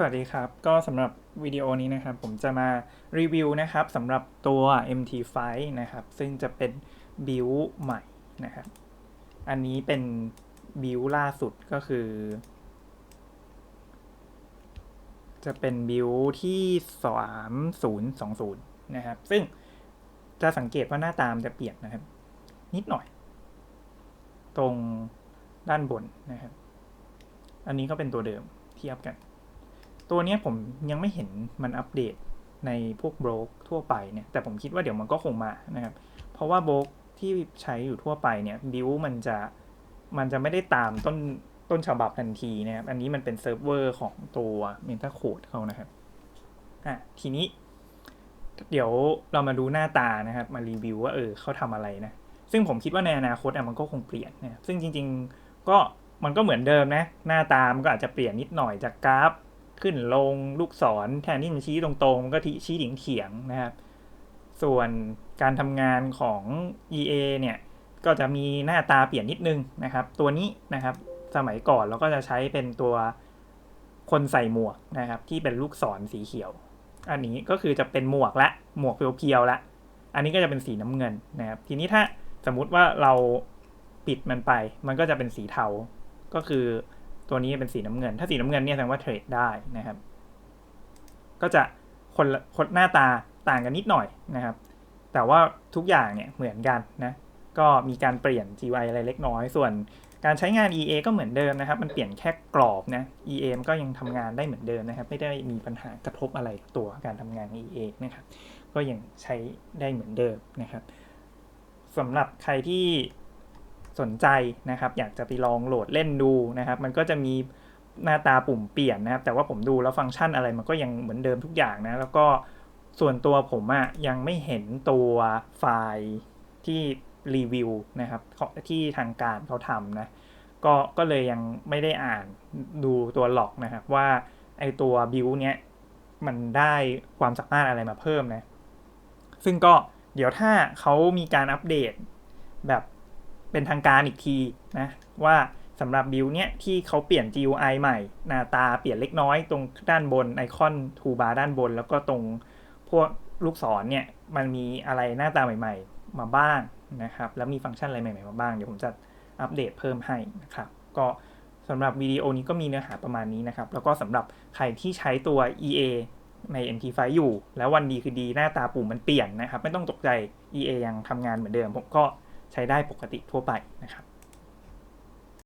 สวัสดีครับ ก็สำหรับวิดีโอนี้นะครับ ผมจะมารีวิวนะครับสำหรับตัว MT5 นะครับ ซึ่งจะเป็นบิวใหม่นะครับ อันนี้เป็นบิวล่าสุดก็คือ จะเป็นบิวที่ 3020 นะครับ ซึ่งจะสังเกตว่าหน้าตามจะเปลี่ยนนะครับ นิดหน่อย ตรงด้านบนนะครับ อันนี้ก็เป็นตัวเดิมเทียบกัน ตัวเนี้ยผมยังไม่เห็นมันอัปเดตในพวกโบรกทั่วไปเนี่ย แต่ผมคิดว่าเดี๋ยวมันก็คงมานะครับ เพราะว่าโบรกที่ใช้อยู่ทั่วไปเนี่ยบิวมันจะมันจะไม่ได้ตามต้นต้นฉบับทันทีนะครับ อันนี้มันเป็นเซิร์ฟเวอร์ของตัว Meta Code เขานะครับ อะ ทีนี้ เดี๋ยวเรามาดูหน้าตานะครับ มารีวิวว่าเออเขาทำอะไรนะ ซึ่งผมคิดว่าในอนาคตอะมันก็คงเปลี่ยนนะซึ่งจริง ๆ ก็มันก็เหมือนเดิมนะ หน้าตามันก็อาจจะเปลี่ยนนิดหน่อยจากกราฟ ขึ้นลงลูกศรแทนที่มันชี้ตรงๆมันก็ชี้เฉียงๆนะครับ ส่วนการทำงานของ EA เนี่ย ก็จะมีหน้าตาเปลี่ยนนิดนึงนะครับ ตัวนี้นะครับสมัยก่อนเราก็จะใช้เป็นตัวคนใส่หมวกนะครับ ที่เป็นลูกศรสีเขียว อันนี้ก็คือจะเป็นหมวกละหมวกเพียวๆละ อันนี้ก็จะเป็นสีน้ำเงินนะครับ ทีนี้ถ้าสมมุติว่าเราปิดมันไป มันก็จะเป็นสีเทา ก็คือ ตัวนี้เป็นสีน้ำเงิน ถ้าสีน้ำเงินเนี่ยแสดงว่าเทรดได้นะครับ ก็จะคนคนหน้าตาต่างกันนิดหน่อยนะครับ แต่ว่าทุกอย่างเนี่ยเหมือนกันนะก็มีการเปลี่ยน GUI อะไรเล็กน้อย ส่วนการใช้งาน EA ก็เหมือนเดิมนะครับ มันเปลี่ยนแค่กรอบนะ EA มก็ยังทำงานได้เหมือนเดิมนะครับ ไม่ได้มีปัญหากระทบอะไรตัวการทำงานของ EA นะครับ ก็ยังใช้ได้เหมือนเดิมนะครับสำหรับใครที่ สนใจนะครับ อยากจะไปลองโหลดเล่นดูนะครับ มันก็จะมีหน้าตาปุ่มเปลี่ยนนะครับ แต่ว่าผมดูแล้วฟังก์ชันอะไรมันก็ยังเหมือนเดิมทุกอย่างนะ แล้วก็ส่วนตัวผมอะยังไม่เห็นตัวไฟล์ที่รีวิวนะครับที่ทางการเขาทำนะ ก็ก็เลยยังไม่ได้อ่านดูตัวหลอกนะครับ ว่าไอตัวบิวเนี้ยมันได้ความสามารถอะไรมาเพิ่มนะ ซึ่งก็เดี๋ยวถ้าเขามีการอัปเดตแบบ เป็นทางการอีกทีนะว่าสำหรับบิวเนี้ยที่เขาเปลี่ยน GUI ใหม่ หน้าตาเปลี่ยนเล็กน้อยตรงด้านบนไอคอนทูบาร์ด้านบน แล้วก็ตรงพวกลูกศรเนี่ยมันมีอะไรหน้าตาใหม่ ๆ มาบ้างนะครับแล้วมีฟังก์ชันอะไรใหม่ๆมาบ้าง เดี๋ยวผมจะอัปเดตเพิ่มให้นะครับก็สำหรับวิดีโอนี้ก็มีเนื้อหาประมาณนี้นะครับ แล้วก็สำหรับใครที่ใช้ตัว EA ใน MT5 อยู่ แล้ววันดีคือดีหน้าตาปุ่มมันเปลี่ยนนะครับ ไม่ต้องตกใจ EA ยังทำงานเหมือนเดิม ผมก็ ใช้ได้ปกติทั่วไปนะครับ